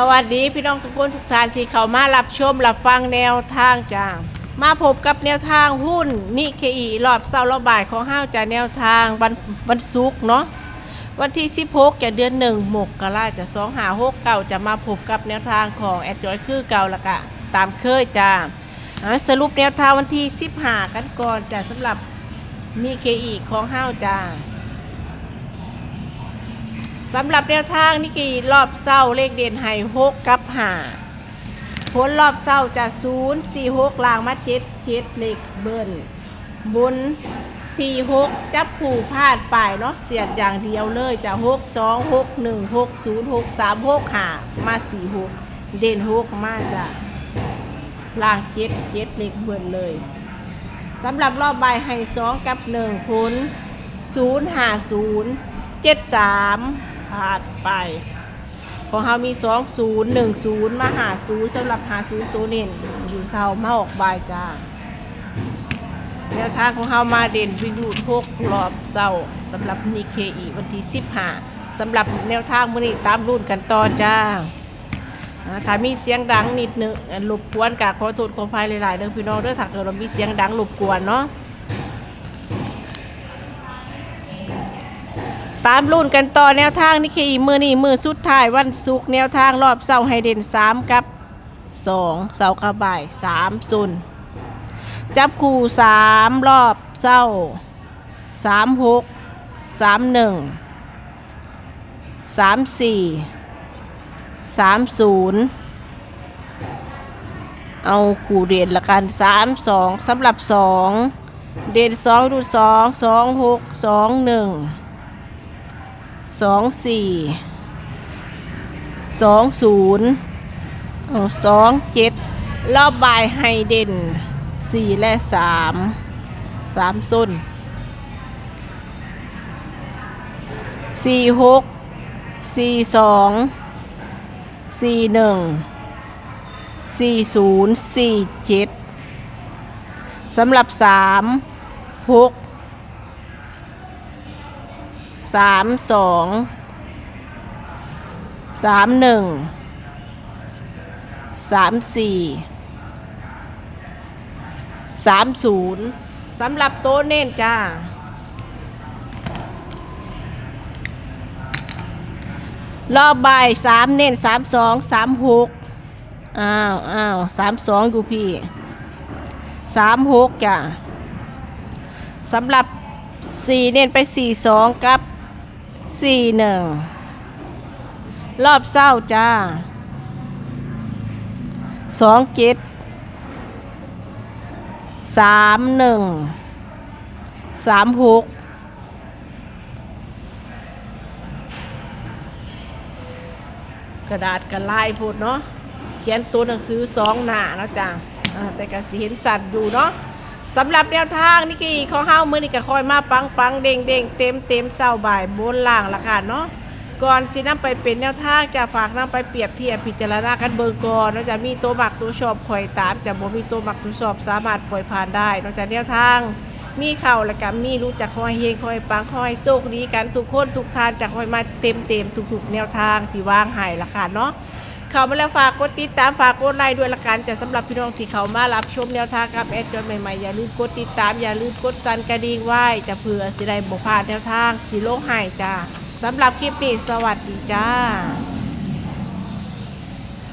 สวัสดีพี่น้องทุกคนทุกท่านที่เข้ามารับชมรับฟังแนวทางจ้ามาพบกับแนวทางหุ้นนิเคอีรอบเศร้ารอบบ่ายของห้าวจากแนวทางวันวันศุกร์เนาะวันที่ 16จะเดือนหนึ่งหมกกะลาจะสองหาหกเก่าจะมาพบกับแนวทางของแอดจอยคือเก่าละกะตามเคยจ้าสรุปแนวทางวันที่ 15 กันก่อนจะสำหรับนิเคอีของห้าวจ้า สำหรับแนวทางนี่กี่รอบเศร้าเลขเด่นให้หกกับหาผลรอบเศร้าจะศูนย์สี่หกลางมาเจ็ดเจ็ดเลขเบิ้ลบนสี่หกจับผูพาดไปเนาะเสียดอย่างเดียวเลยจะหกสองหกหนึ่งหกศูนย์หกสามหกหามาสี่หกเด่นหกมาจ้ะล่างเจ็ดเจ็ดเลขเบิ้ลเลยสำหรับรอบใบให้สองกับหนึ่งผลศูนย์หาศูนย์เจ็ดสาม ผ่านไป ของเฮามีสองศูนย์หนึ่งศูนย์มาหาศูนย์สำหรับหาศูนย์ตัวเน่นอยู่เศร้ามาออกบายจ้าแนวทางของเฮามาเด่นวิรูดพกรอบเศร้าสำหรับนิเคอีวันที่สิบห้าสำหรับแนวทางมื้อนี้ตามรุ่นกันต่อจ้าถ้ามีเสียงดังนิดนึงอ่ารบกวนกะขอโทษขออภัยหลายๆเด้อพี่น้องเด้อถ้าเกิดเรามีเสียงดังรบกวนเนาะ ตามรุ่นกันต่อแนวทางนี่คือมือนี่มือสุดท้ายวันศุกร์แนวทางรอบเสาร์ให้เดนสามกับสองเสาร์กับบ่ายสามซุนย์จับคู่สามรอบเสาร์สามหกสามหนึ่งสามสี่สามศูนย์เอาคู่เด่นละกันสามสองสำหรับสองเด่นสองดูสองสองหกสองหนึ่ง สองสี่สองศูนย์สองเจ็ดรอบบายไฮเดนสี่และสามสามส้นสี่หกสี่สองสี่หนึ่งสี่ศูนย์สี่เจ็ดสำหรับสามหก สามสองสามหนึ่งสามสี่สามศูนย์สำหรับโต๊ะเน่นจ้า รอบบ่ายสามเน่นสามสองสามหกอ้าวอ้าวสามสองอยู่พี่สามหกจ้ะสำหรับสี่เน้นไปสี่สองกับ สี่หนึ่งรอบเศร้าจ้าสองเจ็ดสามหนึ่งสามหกกระดาษกระลายพูดเนาะเขียนตัวหนังสือสองหน้าแล้วจ้าอ่าแต่ก็สิเห็นสัตว์อยู่เนาะ สำหรับแนวทางนี่กี่ของเฮามือนี่ก็คอยมาปังปังเด้งเด้งเต็มเต็มเศร้าบ่ายบนล่างละค่ะเนาะก่อนสินำไปเป็นแนวทางจะฝากนำไปเปรียบเทียบพิจารณากันเบิงก่อนนาะจะมีตัวหมักตัวชอบคอยตามจะบ่มีตัวหมักตัวชอบสามารถปล่อยผ่านได้นอกจากแนวทาง มีเข่าและก็มีรู้จักคอยเฮงคอยปังคอยโชคดีกันทุกคนทุกทานจะคอยมาเต็มเต็มทุกๆแนวทางที่วางให้ละค่ะเนาะ เขามาแล้วฝากกดติดตามฝากกดไลค์ด้วยละกันจะสำหรับพี่น้องที่เขามารับชมแนวทางกับแอดจอยใหม่ๆอย่าลืมกดติดตามอย่าลืมกดสั่นกระดิ่งไว้จะเผื่อสิได้บอกพลาดแนวทางที่โลกหายจ้าสำหรับคลิปนี้สวัสดีจ้า